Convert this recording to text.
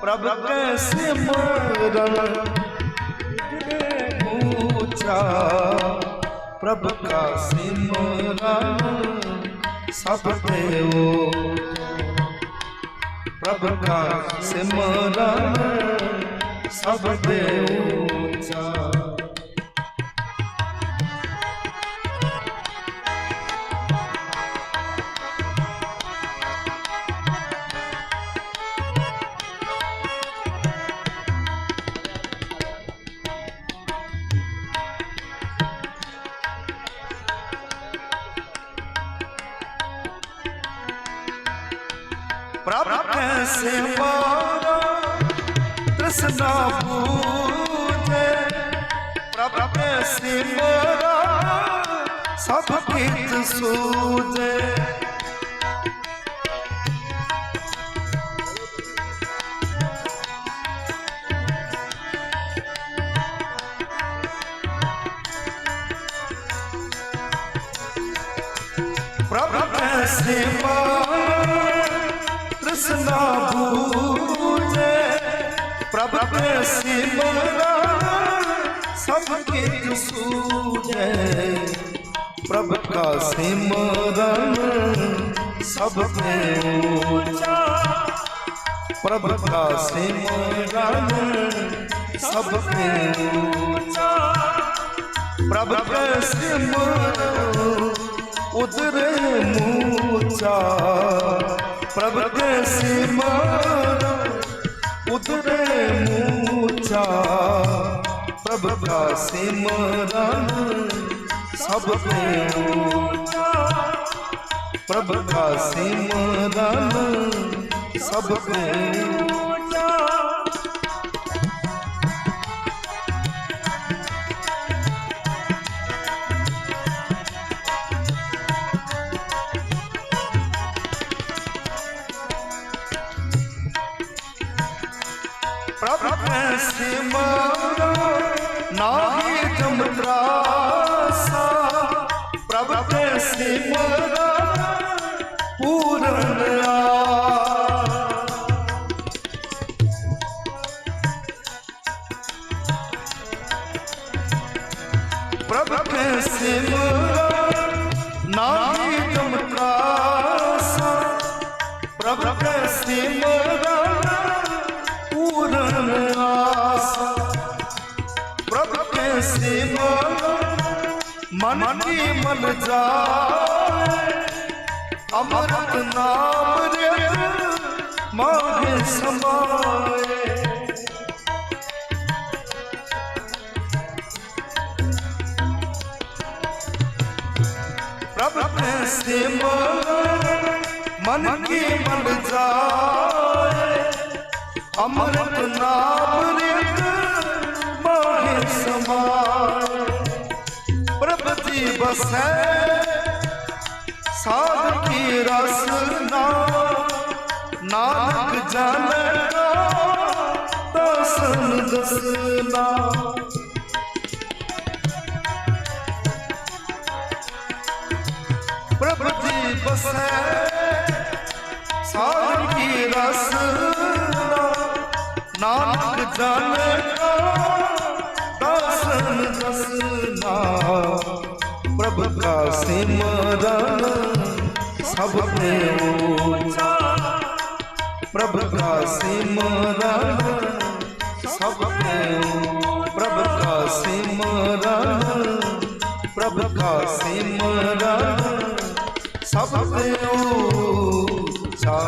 ਪ੍ਰਭ ਕੈ ਸਿਮਰਨ ਉੱਚਾ ਪ੍ਰਭ ਕਾ ਸਿਮਰਨ ਸਭ ਓ। ਪ੍ਰਭ ਕਾ ਸਿਮਰਨ ਸਭ ਦੇਵੋ ਉੱਚਾ ਪ੍ਰਭ ਕੈ ਸਿਮਰਨ ਤ੍ਰਿਸ਼ਨਾ ਬੂਝੇ ਪ੍ਰਭ ਕੈ ਸਿਮਰਨ ਸਭ ਕੀਤ ਸੂਝੇ ਪ੍ਰਭ ਕੈ ਸਿਮਰਨ ਪ੍ਰਭ ਕੈ ਸਿਮਰਨ ਸਭ ਕੀਤ ਸੂਝੇ ਪ੍ਰਭ ਕਾ ਸਿਮਰਨ ਸਭ ਤੇ ਉੱਚਾ ਪ੍ਰਭ ਕਾ ਸਿਮਰਨ ਸਭ ਤੇ ਉੱਚਾ ਪ੍ਰਭ ਕੈ ਸਿਮਰਨ ਉਦਰੇ ਮੂਚਾ ਪ੍ਰਭ ਕੈ ਸਿਮਰਨ ਉਦਰੇ ਮੂਚਾ ਪ੍ਰਭ ਕਾ ਸਿਮਰਨ ਸਭ ਤੇ ਉੱਚਾ ਪ੍ਰਭ ਕਾ ਸਿਮਰਨ ਸਭ ਤੇ ਪ੍ਰਭ ਕੈ ਸਿਮਰਨ ਨਾਹੀ ਜਮਤਰਾਸਾ ਪ੍ਰਭ ਕੈ ਸਿਮਰਨ ਪੂਰਨ ਆ। ਪ੍ਰਭ ਕੈ ਸਿਮਰਨ ਨਾਹੀ ਜਮਤਰਾਸਾ ਪ੍ਰਭ ਕੈ ਸਿਮਰਨ ਪ੍ਰਭ ਕੇ ਸਿਮਰਨ ਮਨ ਕੀ ਮਨ ਜਾਏ ਅਮਰਤ ਨਾਮ ਰਿਤ ਮਾਹੇ ਸਮਾਏ ਪ੍ਰਭ ਕੇ ਸਿਮਰਨ ਮਨ ਕੀ ਮਨ ਜਾਏ ਪ੍ਰਭ ਜੀ ਬਸੈ ਸਾਧ ਕੀ ਰਸਨਾ ਨਾਨਕ ਜਾਣਦਾ ਦਸਨ ਦਸਨਾ ਪ੍ਰਭ ਜੀ ਬਸੈ ਸਾਧ ਕੀ ਰਸਨਾ ਨਾਨਕ ਜਾਣਦਾ ਦਸਨ ਦਸਨਾ ਪ੍ਰਭ ਕਾ ਸਿਮਰਨ ਸਭ ਤੇ ਉੱਚਾ। ਪ੍ਰਭ ਕਾ ਸਿਮਰਨ ਸਭ ਤੇ ਪ੍ਰਭ ਕਾ ਸਿਮਰਨ, ਪ੍ਰਭ ਕਾ ਸਿਮਰਨ ਸਭ ਤੇ ਉੱਚਾ।